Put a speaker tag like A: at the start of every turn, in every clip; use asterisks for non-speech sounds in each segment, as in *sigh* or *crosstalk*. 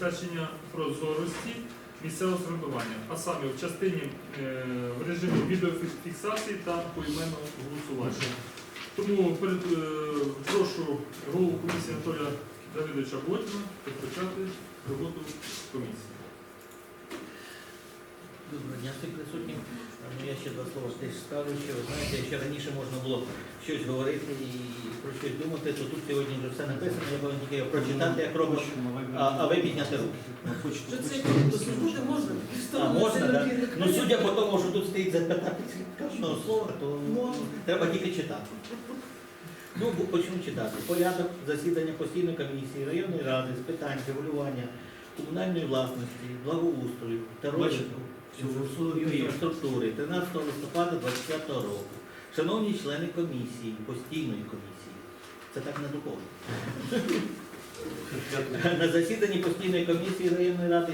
A: забезпечення прозорості місцевого самоврядування, а саме в частині е, в режимі відеофіксації та поіменного голосування. Тому перед, е, прошу голову комісії Анатолія Давидовича Бодіна розпочати роботу комісії.
B: Доброго дня всім присутнім. Ну, я ще два слова теж скажу, що ви знаєте, якщо раніше можна було щось говорити і про щось думати, то тут сьогодні вже все написано, я повинен тільки його прочитати, як робиш, а, а ви підняти руки.
C: Що це дослухати можна?
B: А можна, так? Ну судя по тому, що тут стоїть запитати кожного слова, то треба тільки читати. Ну, почну читати. Порядок засідання постійної комісії районної ради з питань регулювання комунальної власності, благоустрою та розвитку інфраструктури 13 листопада 2025 року. Шановні члени комісії, постійної комісії. Це так не духовно. *laughs* На засіданні постійної комісії районної ради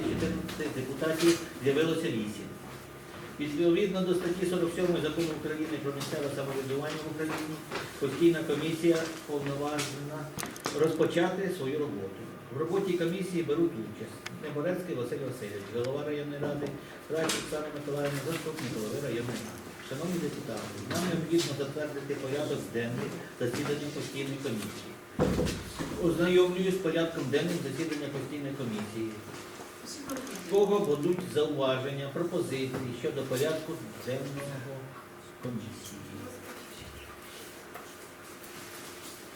B: 14 депутатів з'явилося 8. Відповідно до статті 47 закону України про місцеве самоврядування в Україні, постійна комісія повноважена розпочати свою роботу. В роботі комісії беруть участь Неборецький Василь Васильович, голова районної ради, Трач Оксана Миколаївна, заступник голови районної ради. Шановні депутати, нам необхідно затвердити порядок денний засідання постійної комісії. Ознайомлююсь з порядком денним засідання постійної комісії. В кого будуть зауваження, пропозиції щодо порядку денного комісії?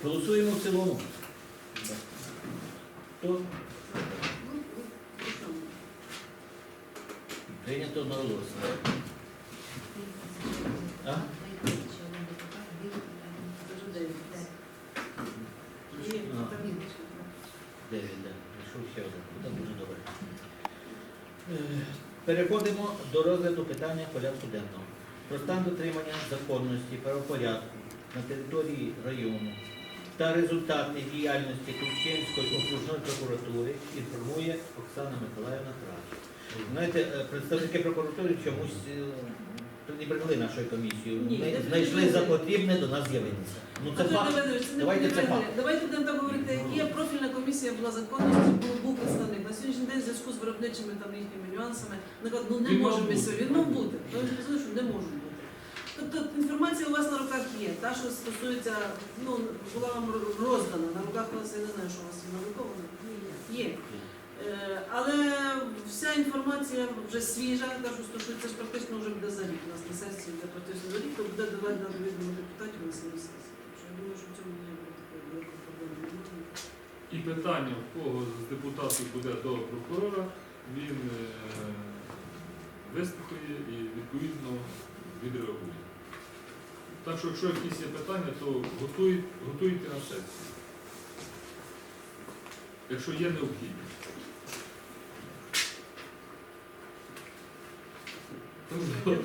B: Голосуємо в цілому. Хто? Прийнято одноголосно. А? Дев'ять, да. Прийшов ще один. Ну, Там дуже добре. Е, Переходимо до розгляду питання порядку денного. Про стан дотримання законності, правопорядку на території району та результати діяльності Тульчинської окружної прокуратури інформує Оксана Миколаївна Трач. Знаєте, е, представники прокуратури чомусь е, пренебрегли нашою комісією.
C: Ні,
B: Ми
C: не
B: знайшли за потрібне до нас з'явитися. Ну це
C: Анатолій
B: факт.
C: Це не
B: Давайте це факт.
C: Давайте будемо так говорити, як є. Профільна комісія була законності, був, був представник. На сьогоднішній день в зв'язку з виробничими там їхніми нюансами, наприклад, ну не
A: Він мав
C: можемо ми
A: бути.
C: Він мав бути. То він сказав, що не може бути. Тобто інформація у вас на руках є. Та, що стосується, ну, була вам роздана. На руках у вас я не знаю, що у вас є надруковано. Є. Е, Але вся інформація вже свіжа, та що стосується ж практично вже буде за рік. У нас на сесії буде практично за рік, то буде давати на довідному депутатів на самій сесії. Що я думаю, що в цьому не буде такої великої проблеми.
A: І питання, в кого з депутатів буде до прокурора, він е, вислухає і відповідно відреагує. Так що, якщо якісь є питання, то готуй- готуйте на сесію. Якщо є необхідність.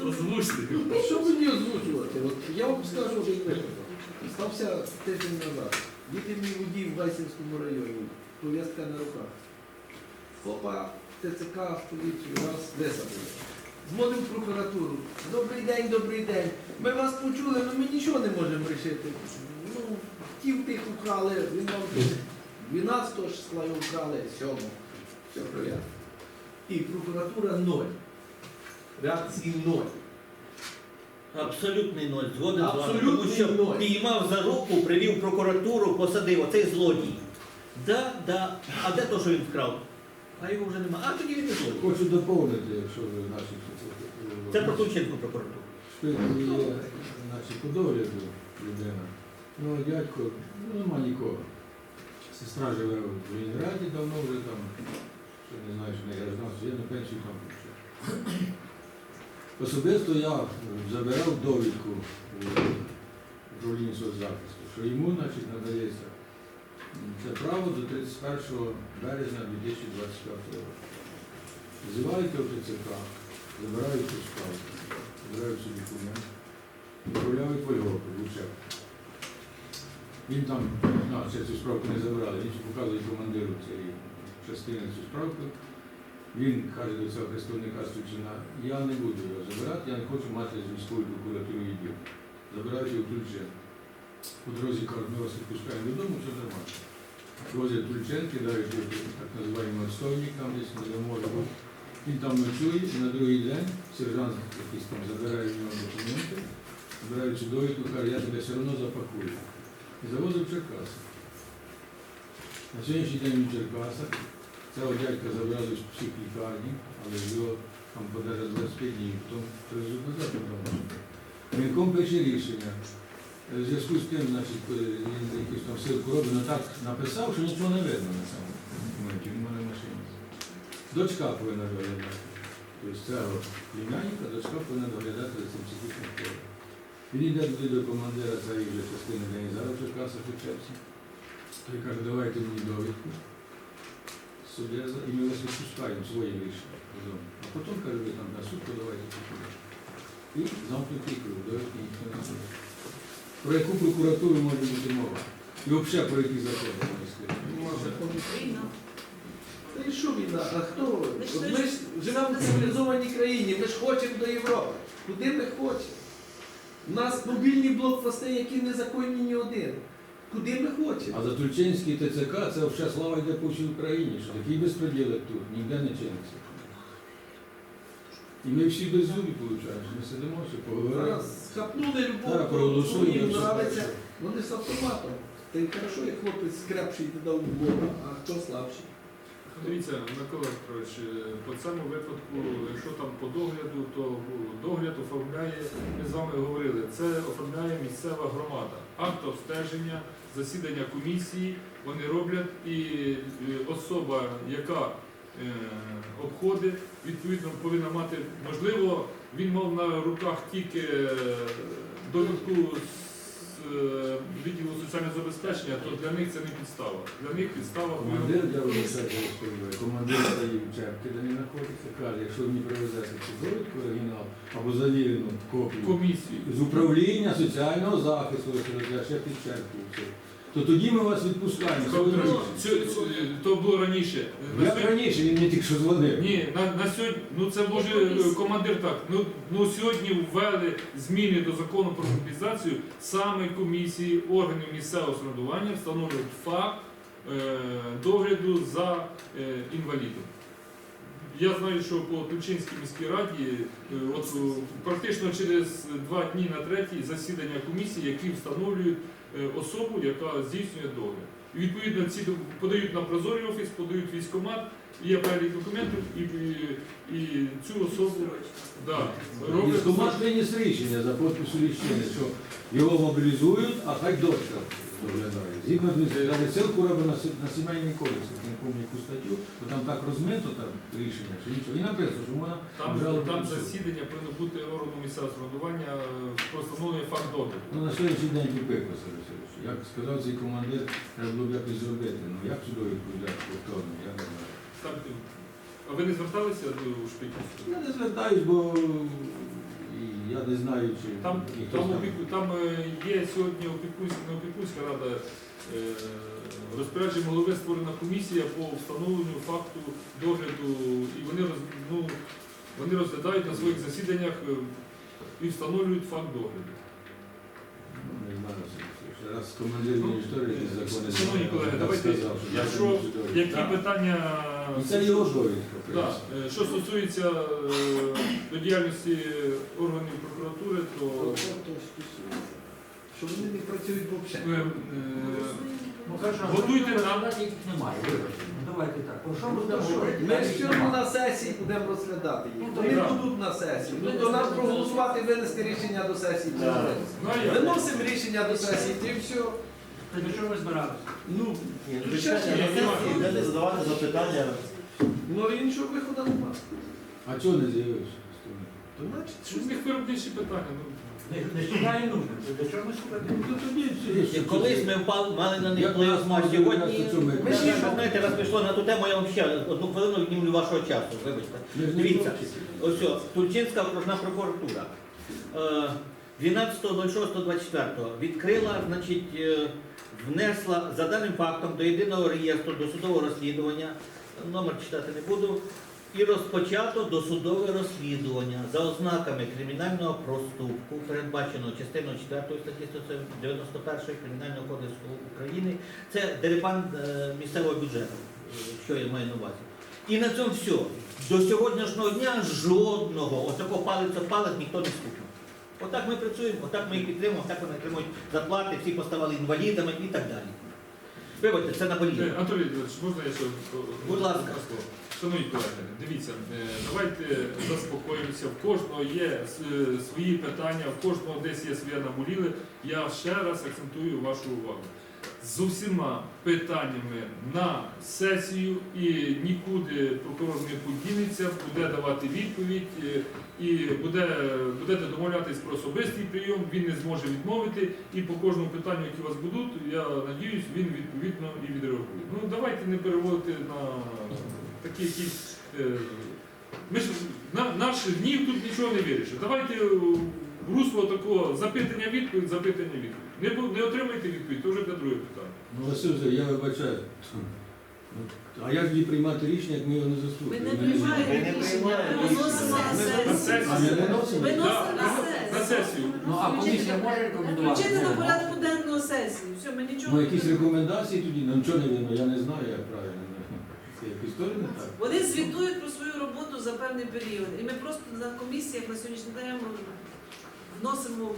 A: Озвучте.
D: Що мені озвучувати? От я вам скажу один приклад. Стався тиждень назад. Діти мій водій в Гайсинському районі, пов'язка на руках. Хопа, ТЦК, в поліцію, раз висадили. Дзвонив в прокуратуру. Добрий день, добрий день. Ми вас почули, але ми нічого не можемо вирішити. Ну, тів тих украли, він вам 12 числа його вкрали, 7. Все проясно. І прокуратура ноль. Реакції ноль.
B: Абсолютний ноль, згоден з вами. Тому
D: Абсолютний
B: що
D: ноль.
B: піймав за руку, привів в прокуратуру, посадив, оцей злодій. Да, да. А де то, що він вкрав? А його вже немає. А тоді він не злодій.
E: Хочу доповнити, якщо ви наші
B: Це про Тульчинську прокуратуру.
E: шпиль є наші по догляду людина. Ну, дядько, ну нема нікого. Сестра живе в Ленинграді давно вже там, що не знаю, що не гражданство, я на пенсію там пішов. Особисто я забирав довідку у управління соцзахисту, що йому значить, надається це право до 31 березня 2025 року. Зивають до ТЦК, забирають цю справу, забирають собі документ, відправляють в Лучев. Він там, ну, ще цю справку не забрали, він показує командиру цієї частини цю справку. Він каже до цього представника Стучина, я не буду його забирати, я не хочу мати з військовою прокуратурою діл. Забирають його тут. По дорозі кажуть, ми вас відпускаємо додому, все нормально. возять Тульченки, дають так називаємо отстойник, там десь не може бути. Він там ночує, і на другий день сержант якийсь там забирає в нього документи, збираючи довідку, каже, я тебе все одно запакую. І завозив в Черкаси. На сьогоднішній день він в Черкасах. Цього дядька забрали в всіх лікарні, але його там подержать 25 днів, потім привезуть. Мінком пише рішення. Е, В зв'язку з тим, значить, е, він якусь там силку робить, але так написав, що нічого не видно на цьому документі, він в машині. Дочка повинна доглядати. Тобто цього племянника дочка повинна доглядати за цим психічним хворим. Він йде туди до командира цієї вже частини, де він зараз в Черкасах Той каже, давайте мені довідку. Суддя і ми вас відпускаємо своє рішення. А потім каже, ви там на суд подавайте. І замкнутий круг, довідки ніхто не знає. Про яку прокуратуру може бути мова? І взагалі про які закони можна сказати?
C: Війна.
D: Та і що війна? А хто?
C: Ви ж
D: От Ми ж живемо в цивілізованій країні, ми ж хочемо до Європи. Куди ми хочемо? У нас мобільні блокпости, які незаконні ні один. Куди ми хочемо?
E: А за Тульчинський ТЦК це взагалі слава йде по всій Україні, що такий безпреділок тут, ніде не чиниться. І ми всі без зубів, виходить, ми сидимо, що поговоримо.
D: Схапнули любов,
E: Так, проголосуємо,
D: їм
E: все.
D: нравиться. Вони з автоматом. Та й хорошо, як хлопець скрепший додав в Бога, а хто слабший.
A: Дивіться, Микола Петрович, е, по цьому випадку, якщо там по догляду, то догляд оформляє, ми з вами говорили, це оформляє місцева громада. Акт обстеження, засідання комісії вони роблять, і е, особа, яка е, обходить, відповідно повинна мати, можливо, він мав на руках тільки е, довідку з е, відділу соціального забезпечення, то для них це не підстава. Для них підстава
E: Командир, я вже все розповідаю, командир стоїть в черпці, де він знаходиться, каже, якщо мені привезете цю довідку оригінал або завірену копію
A: комісії.
E: з управління соціального захисту, я ще підчеркую все, то тоді ми вас відпускаємо. Розумієте.
A: цю- цю- То було раніше. На
E: Як
A: сьогодні-
E: раніше, він мені тільки що дзвонив.
A: Ні, на, на сьогодні, ну це може е, командир так. Ну, ну сьогодні ввели зміни до закону про мобілізацію саме комісії органів місцевого самоврядування встановлюють факт е, догляду за е, інвалідом. Я знаю, що по Тульчинській міській раді е, от, е, практично через два дні на третій засідання комісії, які встановлюють е, особу, яка здійснює догляд. І відповідно ці подають на прозорий офіс, подають військкомат, є перелік документів і, і, і цю особу да, роблять.
E: Військкомат приніс рішення за підпису рішення, що його мобілізують, а хай дочка доглядає. Згідно з ссылку робить на, сі- на сімейний кодекс, я не пам'ятаю яку статтю, бо там так розмито там рішення, що нічого. І написано, що вона
A: Там,
E: брала
A: там засідання повинно бути органу місцевого самоврядування е, про встановлення факт догляду.
E: Ну, на сьогоднішній день тупик, Василь Васильович. Як сказав цей командир, треба було б якось зробити. Ну як сюди відповідати повторно, я не знаю.
A: Так, е, а ви не зверталися до Шпиківського?
E: Я не звертаюсь, бо я не знаю, чи
A: Там,
E: ніхто
A: там,
E: знає.
A: опіку, там е, є сьогодні опікунська, не опікунська рада, е, розпорядженням голови створена комісія по встановленню факту догляду, і вони, роз, ну, вони розглядають на своїх засіданнях е, і встановлюють факт догляду.
E: Ну, Не знаю, Василь Васильович. Раз командир
A: Ну,
E: історії закони
A: шановні колеги, давайте, якщо. Які питання
E: це його довідка.
A: Да, е, що стосується е, до діяльності органів прокуратури, то
D: Що вони не працюють
A: е,
D: взагалі.
A: е,
F: Ну, хорошо,
A: Готуйте нам.
F: їх немає, вибачте. Ну, давайте так. Про що ми
D: Ну,
F: будемо
D: що?
F: говорити?
D: Ми ж все одно на сесії будемо розглядати їх.
F: Ну,
D: Вони
A: так.
D: будуть на сесії. Ну, то нам проголосувати і винести рішення до сесії. Виносимо рішення до сесії, і все.
F: Та До чого ви збиралися?
D: Ну, ще-
G: де задавати запитання.
D: ну іншого виходу немає.
E: А чого не з'явився?
D: То значить,
A: що з них виробничі питання. Ну,
F: Не, не нужно. До чого ми слухати?
E: Ну
B: Колись ми впали, мали на них вплив, а сьогодні,
E: ми-
B: ж знаєте, раз пішло на ту тему, я вам ще одну хвилину віднімлю вашого часу, вибачте. Дивіться, ось Тульчинська окружна прокуратура. Е, 12.06.24 відкрила, значить, е, внесла за даним фактом до єдиного реєстру досудового розслідування, номер читати не буду, І розпочато досудове розслідування за ознаками кримінального проступку, передбаченого частиною 4 статті 191 Кримінального кодексу України. Це дерибан е, місцевого бюджету, е, що я маю на увазі. І на цьому все. До сьогоднішнього дня жодного отакого палець о палець ніхто не стукнув. Отак ми працюємо, отак ми їх підтримуємо, отак вони отримують зарплати, всі поставали інвалідами і так далі. Вибачте, це на
A: болі. Анатолій Леонідович, можна я ще? е,
B: Будь ласка.
A: Шановні колеги, дивіться, е, давайте заспокоїмося. В кожного є е, свої питання, в кожного десь є своє наболіле. Я ще раз акцентую вашу увагу. З усіма питаннями на сесію і нікуди прокурор не подінеться, буде давати відповідь е, і буде, будете домовлятись про особистий прийом, він не зможе відмовити. І по кожному питанню, які у вас будуть, я надіюсь, він відповідно і відреагує. Ну давайте не переводити на такі якісь. е, Ми ж на наші дні тут нічого не вирішить. Давайте русло такого запитання відповідь, запитання відповідь. Не, не отримаєте відповідь, то вже для друге питання.
E: Ну, Василь, я вибачаю. А як тоді приймати рішення, як ми його не
C: Ми не
E: Ми
C: приймаємо
G: не
C: рішення,
G: приймаємо
C: ми виносимо на сесію.
E: А ми виносимо?
C: Виносимо на
A: На
C: сесію.
A: сесію.
F: Ну а комісія може рекомендувати?
C: Включити до порядку денного сесії. Все, ми нічого.
E: Ну, якісь рекомендації тоді, ну нічого не видно, я не знаю, як правильно. Це як історія не так.
C: Вони звітують про свою роботу за певний період. І ми просто на комісіях на сьогоднішній день вносимо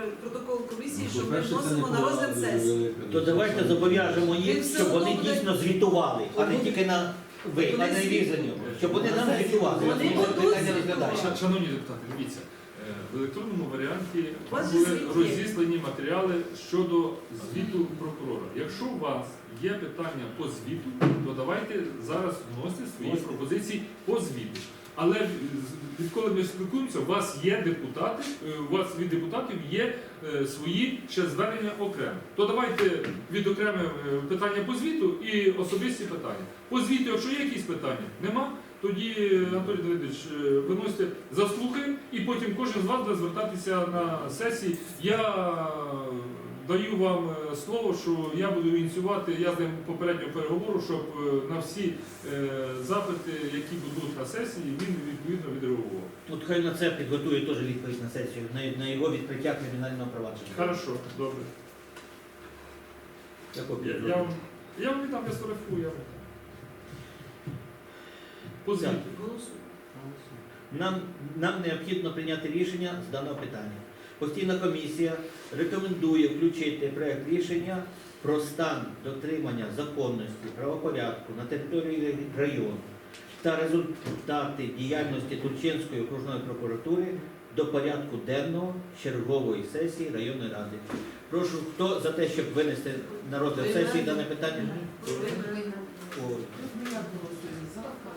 C: протокол комісії, що ми
E: Ну, По-перше, це
C: вносимо на розгляд сесії.
B: То давайте зобов'яжемо їх, щоб вони дійсно звітували, а не тільки на ви, а не. Щоб вони нам звітували.
C: Вони будуть звітувати.
A: Шановні депутати, дивіться, е, в електронному варіанті були розіслані матеріали щодо звіту прокурора. Якщо у вас є питання по звіту, то давайте зараз вносите свої пропозиції по звіту. Але відколи ми спілкуємося, у вас є депутати, е, у вас від депутатів є е, свої ще звернення окремо. То давайте відокремимо е, питання по звіту і особисті питання. По звіту, якщо є якісь питання, нема, тоді Анатолій Давидович, виносите заслухаємо, і потім кожен з вас буде звертатися на сесії. Я даю вам е, слово, що я буду ініціювати, я з ним попередньо переговору, щоб е, на всі е, запити, які будуть на сесії, він відповідно відреагував.
B: От хай на це підготує теж відповідь на сесію, на, його відкриття кримінального провадження.
A: Хорошо, добре.
B: Я
A: Я, вам, я вам віддам, я сфотографую, я вам. віддам. По
B: Нам, нам необхідно прийняти рішення з даного питання. Постійна комісія рекомендує включити проект рішення про стан дотримання законності, правопорядку на території району та результати діяльності Турчинської окружної прокуратури до порядку денного чергової сесії районної ради. Прошу, хто за те, щоб винести на розгляд сесії дане питання?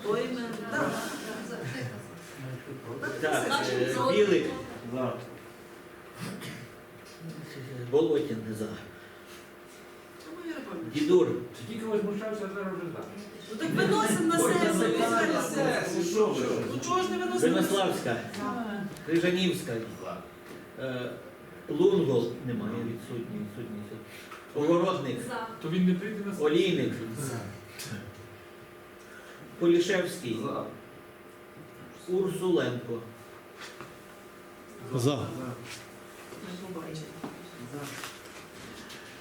B: Ой.
C: Так,
B: е, Білик,
G: За.
B: Болотін за.
C: Я рекомендую.
B: Дідур,
F: Тільки возмущався, зараз вже так.
C: Ну так виносимо на сесію.
G: Ну
C: чого ж не виносимо?
B: Винославська, Крижанівська, е, Лунгол немає, відсутній, відсутній. Огородник,
A: То він не прийде на сесію.
B: Олійник, Полішевський,
G: За.
B: Урсуленко.
D: За.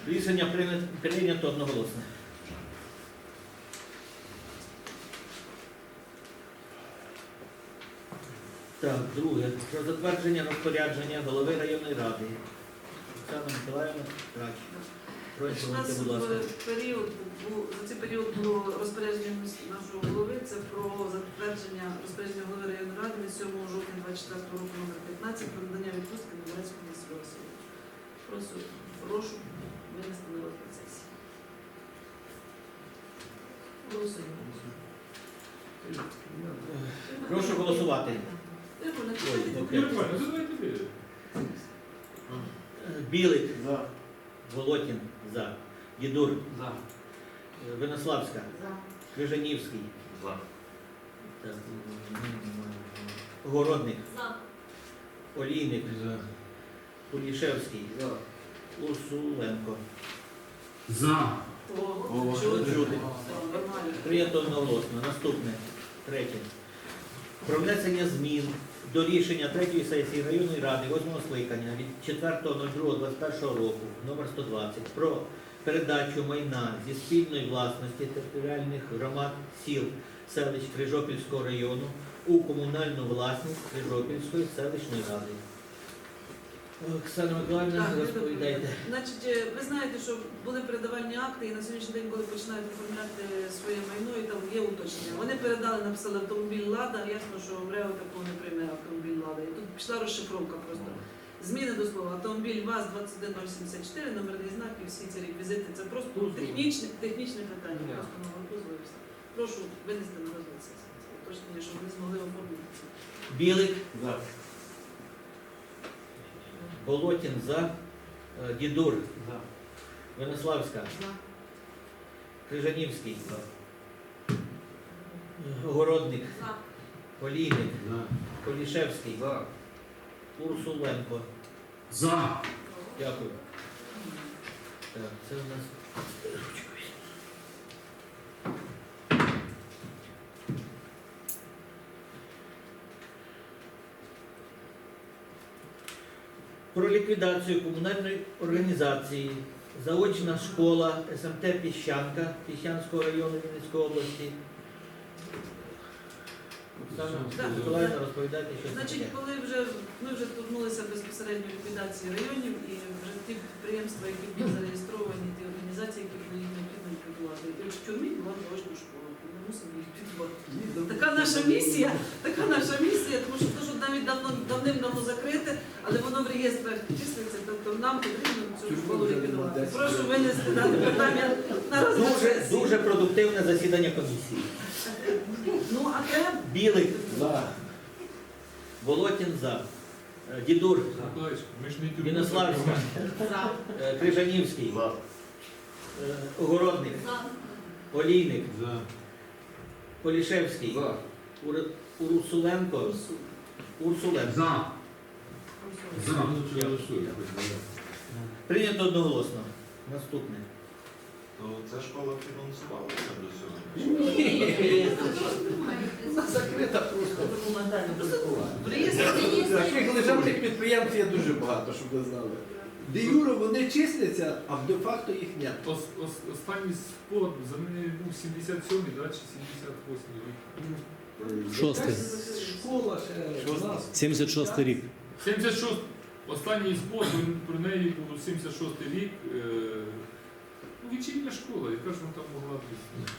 B: Рішення прийнято одноголосно. Так, друге. Про затвердження розпорядження голови районної ради. Оксана Миколаївна Трач.
C: У
B: Прошу,
C: нас
B: будь ласка.
C: в період бу- за цей період було розпорядження нашого голови. Це про затвердження розпорядження голови районної ради від 7 жовтня 24 року номер 15 про надання відпустки на Донецькому міського суду. Прошу, прошу винести на розгляд сесії. Голосуємо.
B: Прошу голосувати. Ой, окей.
A: Нормально.
B: Е, Білик,
G: За.
B: Волотін, за. Дідур,
F: За.
B: е, Винославська, Крижанівський.
G: За.
B: Так, м, Городник, Олійник,
E: За.
B: Полішевський,
G: За.
B: Урсуленко.
A: За.
C: О. Нормально.
B: Прийнято одноголосно. Наступне. Третє. про внесення змін до рішення третьої сесії районної ради 8 скликання від 4.02.2021 року номер 120 про передачу майна зі спільної власності територіальних громад сіл селищ Крижопільського району у комунальну власність Крижопільської селищної ради. Оксана Миколаївна, розповідайте.
C: Значить, е, ви знаєте, що були передавальні акти, і на сьогоднішній день, коли починають оформляти своє майно, і там є уточнення. Вони передали, написали автомобіль Лада, ясно, що МРЕО такого не прийме автомобіль Лада. І тут пішла розшифровка просто. Зміни до слова. Автомобіль ВАЗ 21074, номерний знак і всі ці реквізити. Це просто технічне, технічне питання. Просто. Прошу винести на розгляд сесії. Уточнення, щоб вони змогли оформити.
B: Білик,
G: За.
B: Болотін за, е, Дідур,
F: За.
B: Венеславська.
C: За.
B: Крижанівський, Городник,
C: За.
B: Полійник,
E: За.
B: Полішевський,
F: За.
B: Урсуленко.
E: За.
B: Дякую. Так, це у нас. Про ліквідацію комунальної організації заочна школа СМТ Піщанка Піщанського району Вінницької області. Оксана Миколаївна, розповідайте, що
C: Значить,
B: таке.
C: коли вже ми вже торкнулися безпосередньо ліквідації районів і вже ті підприємства, які були зареєстровані, ті організації, які були їх необхідно ліквідувати. І в Чурмі була дорожня школа, ми мусимо їх ліквідувати. Така наша місія, така наша місія, тому що те, що навіть давно давним-давно закрите, але воно в реєстрах числиться, тобто нам потрібно цю школу ліквідувати. Прошу винести дане питання на розгляд.
B: Дуже,
C: сесії.
B: дуже продуктивне засідання комісії.
C: Ну, а треба
B: Білик,
D: За.
B: Волотін за. Е, Дідур,
A: Миколаївич, ми ж не тюрму
B: Вінославська,
A: закриваємо.
B: е, Крижанівський,
G: За.
B: е, Огородник, Олійник,
E: За.
B: Полішевський, Ур- Урсуленко, Урсуленко.
E: За.
B: Прийнято одноголосно. Наступне.
G: То ця школа фінансувалася до сьогодні.
D: Закрита просто.
C: реєстрі.
D: Таких лежачих підприємств є дуже багато, щоб ви знали. Де юре вони числяться, а де-факто їх
A: ос- Останній спот за мене був 77-й, да, чи 78-й рік.
H: Шостий.
D: Школа ще в нас.
H: 76 рік.
A: 76 останній спот про неї був 76 рік. Е, ну, вечірня школа, яка ж вона там могла бути?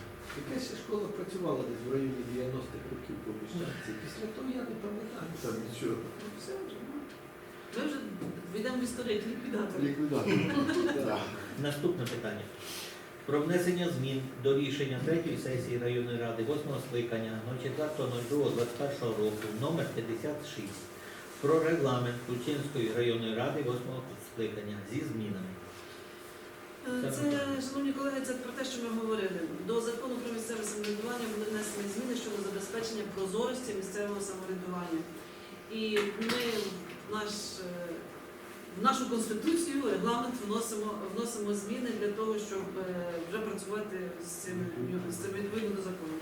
D: Якась ще школа працювала десь в районі 90-х років по Піщанці. Після того я не пам'ятаю там нічого.
C: Ну, все вже, ну. Ми вже війдемо в історію як.
G: Ліквідатор.
B: Наступне питання. Про внесення змін до рішення третьої сесії районної ради 8 скликання 04.02.21 року номер 56 про регламент Кучинської районної ради 8 скликання зі змінами.
C: Е, Це, шановні колеги, це про те, що ми говорили. До закону про місцеве самоврядування були внесені зміни щодо забезпечення прозорості місцевого самоврядування. І ми наш, е, в нашу конституцію, регламент вносимо, вносимо зміни для того, щоб е, вже працювати з цим, з цим відповідно до закону.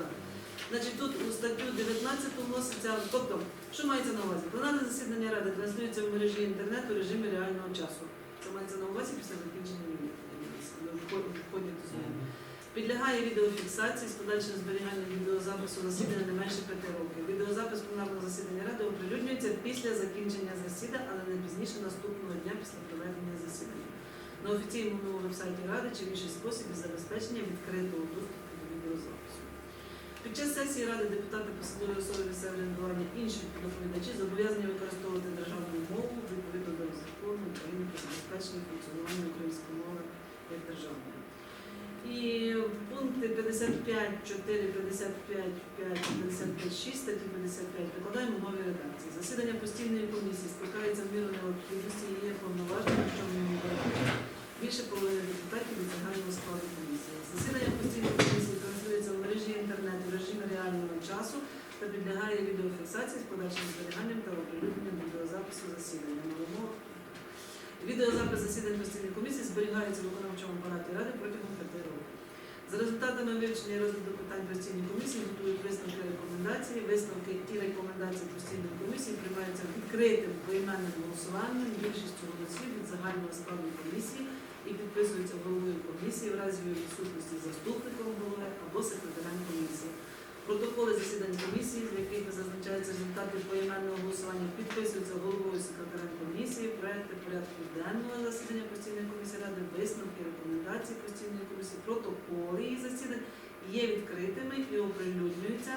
C: Значить, тут у статтю 19 вноситься, тобто, що мається на увазі? Пленарне засідання ради транслюється в мережі інтернету в режимі реального часу. Це мається на увазі після закінчення війни. Підлягає відеофіксації з подальшим зберіганням відеозапису засідання не менше 5 років. Відеозапис пленарного засідання ради оприлюднюється після закінчення засідання, але не пізніше наступного дня після проведення засідання. На офіційному вебсайті Ради чи в інший спосіб забезпечення відкритого доступу. Під час сесії Ради депутати посадові особи місцевого врядування інші доповідачі зобов'язані використовувати державну мову відповідно до закону України про забезпечення функціонування української мови як державної. І пункти 55, 4, 55, 5, 55, 6 статті 55 викладаємо в новій редакції. Засідання постійної комісії скликається в міру необхідності є повноваження, якщо в ньому більше половини депутатів від загального складу комісії. Засідання постійної комісії транслюється в мережі інтернету в режимі реального часу та підлягає відеофіксації з подальшим зберіганням та оприлюдненням відеозапису засідання. Відеозапис засідань постійної комісії зберігається в виконавчому апараті ради протягом п'яти років. За результатами вивчення і розгляду питань постійної комісії готують висновки і рекомендації. Висновки і рекомендації 20 постійної комісії приймаються відкритим поіменним голосуванням більшістю голосів від загального складу комісії і підписуються головою комісії в разі відсутності заступником голови або секретарем комісії. Протоколи засідань комісії, в яких зазначаються результати поіменного голосування, підписуються головою секретарем комісії, проекти порядку денного засідання постійної комісії ради, висновки, рекомендації постійної комісії, протоколи її засідань є відкритими і оприлюднюються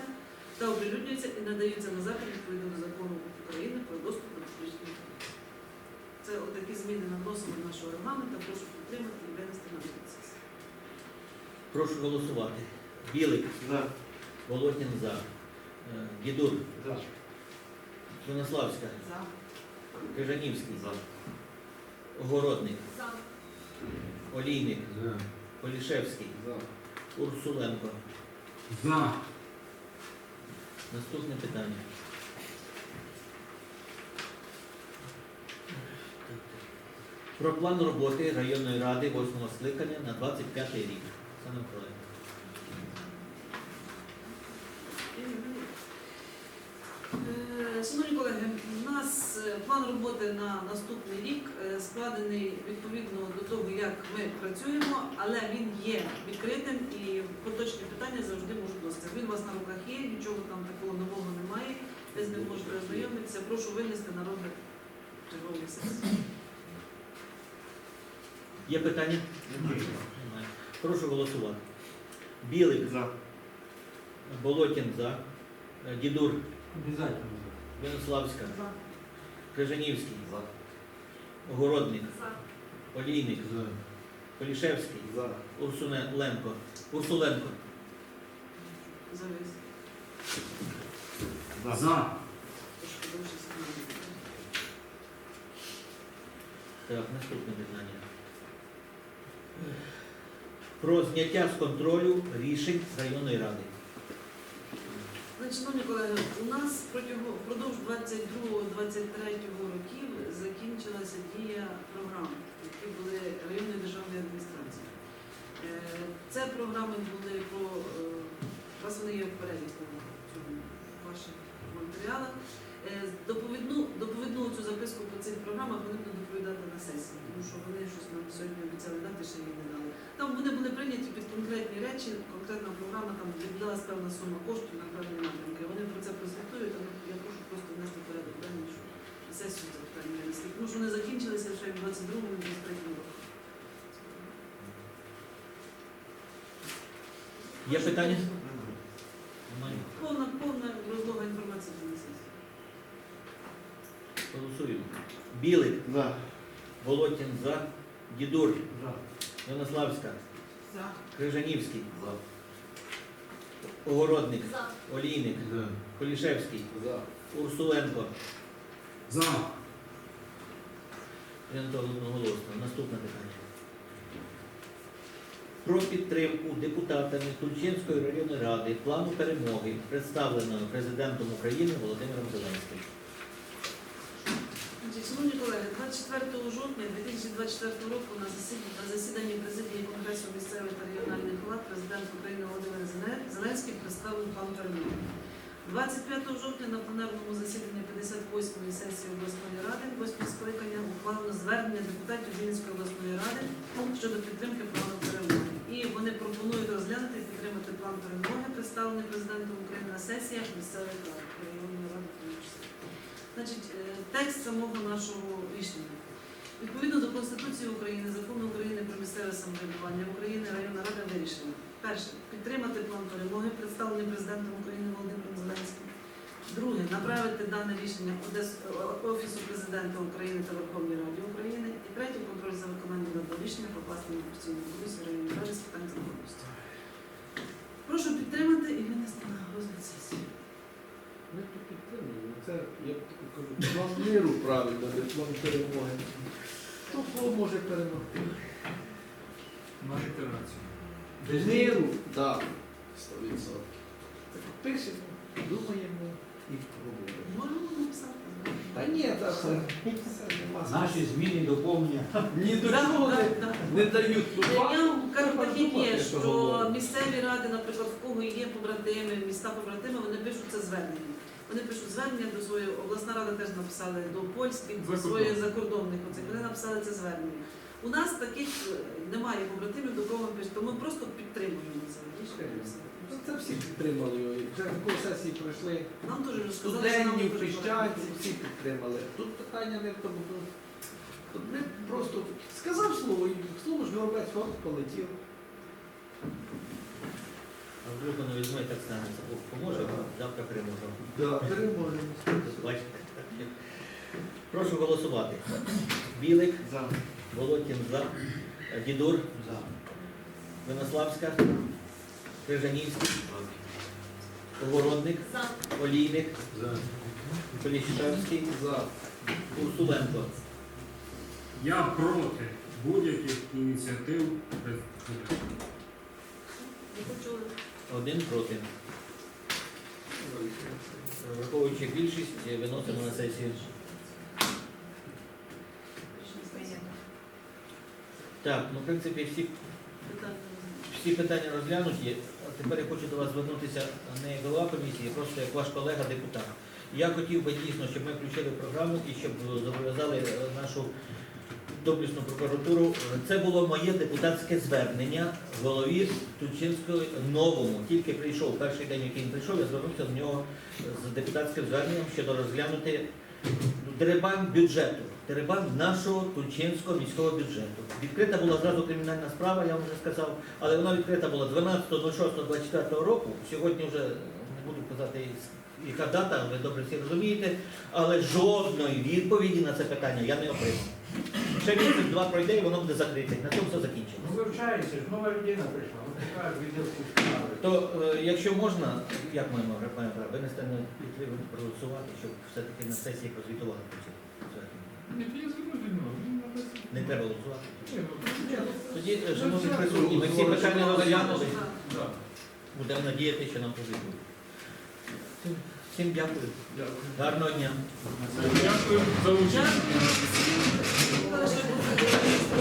C: та оприлюднюються і надаються на запит відповідно до закону України про доступ до публічної інформації. Це отакі зміни наносимо до нашого регламенту. Прошу підтримати і винести на сесію.
B: Прошу голосувати. Білик,
G: За.
B: Володін за. Е, Дідур,
F: За.
B: Свинославська,
C: За.
B: Крижанівський,
G: За.
B: Огородник,
C: За.
B: Олійник,
E: За.
B: Полішевський,
D: За.
B: Урсуленко.
F: За.
B: Наступне питання. Про план роботи районної ради 8 скликання на 25 рік. Оксана Миколаївна.
C: Е, Шановні колеги, у нас е, план роботи на наступний рік е, складений відповідно до того, як ми працюємо, але він є відкритим і поточні питання завжди можуть вноситися. Він у вас на руках є, нічого там такого нового немає. Ви з ним можете ознайомитися. Прошу винести на розгляд чергової сесії.
B: Є питання? Немає. Прошу голосувати. Білик,
G: За.
B: Болотін за. Е, Дідур,
F: Обязательно.
B: Венославська, Крижанівський,
G: За.
B: Огородник, Олійник,
E: За.
B: Полішевський,
D: За.
B: Урсуленко. Урсуленко.
C: Завис.
F: За.
C: Трошки.
B: Так, наступне питання. Про зняття з контролю рішень районної ради.
C: Шановні колеги, у нас протягом впродовж 22-23 років закінчилася дія програм, які були районної державної адміністрації. Е, Це програми були по е, у вас вони є в переліку в ваших матеріалах. Е, Доповідну, доповідну цю записку по цих програмах вони будуть доповідати на сесії, тому що вони щось нам сьогодні обіцяли дати, ще їм не дали. Там вони були прийняті під конкретні речі, конкретна програма, там виділялась певна сума коштів на певні напрямки. Вони про це прозвітують, але я прошу просто внести порядок денний, що сесію це питання винесли. Тому що вони закінчилися ще в 22-му і 23-му році.
B: Є питання?
C: Повна, повна розлога інформації на сесії.
B: Голосуємо. Білик,
G: За.
B: Володін за. Дідур,
F: За.
B: Венославська,
C: За.
B: Крижанівський,
G: За.
B: Огородник, Олійник,
E: За.
B: Полішевський,
D: За.
B: Урсуленко.
F: За.
B: Прийнято одноголосно. Наступне питання. Про підтримку депутатами Тульчинської районної ради плану перемоги, представленого президентом України Володимиром Зеленським.
C: Шановні колеги, 24 жовтня 2024 року на засіданні, на засіданні президії Конгресу місцевих та регіональних влад президент України Володимир Зеленський представив план перемоги. 25 жовтня на пленарному засіданні 58-ї сесії обласної ради, 8 скликання ухвалено звернення депутатів Вінницької обласної ради щодо підтримки плану перемоги. І вони пропонують розглянути і підтримати план перемоги, представлений президентом України на сесіях місцевих рад, районної ради. Значить, е, текст самого нашого рішення. Відповідно до Конституції України, закону України про місцеве самоврядування України, районна рада вирішила. Перше, підтримати план перемоги, представлений президентом України Володимиром Зеленським. Друге, направити дане рішення Офісу президента України та Верховній Раді України. І третє, контроль за виконанням даного рішення покласти на постійну комісію районної ради з питань законності. Прошу підтримати і винести на розгляд сесії.
D: Ми тут підтримуємо. Це, я кажу, план миру правильно, не план перемоги. Хто кого може перемогти?
A: Маєте рацію.
F: Без
D: Миру, так, 100%. Так пишемо, думаємо і говоримо.
C: Можемо написати.
D: Та ні, та це.
F: Наші зміни, доповнення.
D: Ні до
C: Да,
D: чого
C: да,
D: не,
C: да.
D: не дають. Ну,
C: Я вам кажу,
D: треба
C: так як є,
D: що
C: що місцеві ради, наприклад, в кого є побратими, міста побратими, вони пишуть це звернення. Вони пишуть звернення до своєї, обласна рада теж написали до польських, до своїх закордонних оцих, вони написали це звернення. У нас таких е, немає побратимів, до кого ми пишемо, то ми просто підтримуємо це.
D: Ну, Це всі підтримали його. Вже таку сесії пройшли.
C: Нам теж вже сказали, що нам
D: Студентів,
C: дуже
D: всі підтримали. Тут питання не в тому. Тут, просто сказав слово, і слово ж горобець хоп, полетів.
B: Воно візьме так станеться. Бог поможе, завтра переможе.
D: Да, переможемо.
B: Бачите? Прошу голосувати. Білик,
F: За.
B: Володін за, Дідур, Винославська, Крижанівський, Огородник, Олійник,
E: За.
B: Поліщанський,
D: За.
B: Урсуленко.
H: Я проти будь-яких ініціатив.
C: Не почули.
B: Один проти. Враховуючи більшість, виносимо на сесію. Так, ну в принципі всі. Всі питання розглянуті. А Тепер я хочу до вас звернутися не як голова комісії, а просто як ваш колега депутат. Я хотів би дійсно, щоб ми включили програму і щоб зобов'язали е, нашу доблісну прокуратуру. Це було моє депутатське звернення голові Тульчинського новому. Тільки прийшов перший день, який він прийшов, я звернувся до нього з депутатським зверненням щодо розглянути дерибан бюджету, дерибан нашого Тульчинського міського бюджету. Відкрита була зразу кримінальна справа, я вам вже сказав, але вона відкрита була 12.06.24 року. Сьогодні вже не буду казати, яка дата, ви добре всі розумієте, але жодної відповіді на це питання я не отримав. Ще місяць-два пройде і воно буде закрите. На цьому все закінчено.
F: Ну вивчається, ж нова людина прийшла. Ну така відділку.
B: То е, якщо можна, як маємо маємо винести на підтримку проголосувати, щоб все-таки на сесії прозвітувати про
A: нього. Він написано.
B: Не треба голосувати.
A: Ну,
B: Тоді, е, шановні присутні, ми всі питання розглянули. Будемо надіяти, що нам прозвітують. Всім-.
A: Дякую.
B: Гарного дня.
A: Дякую за участь.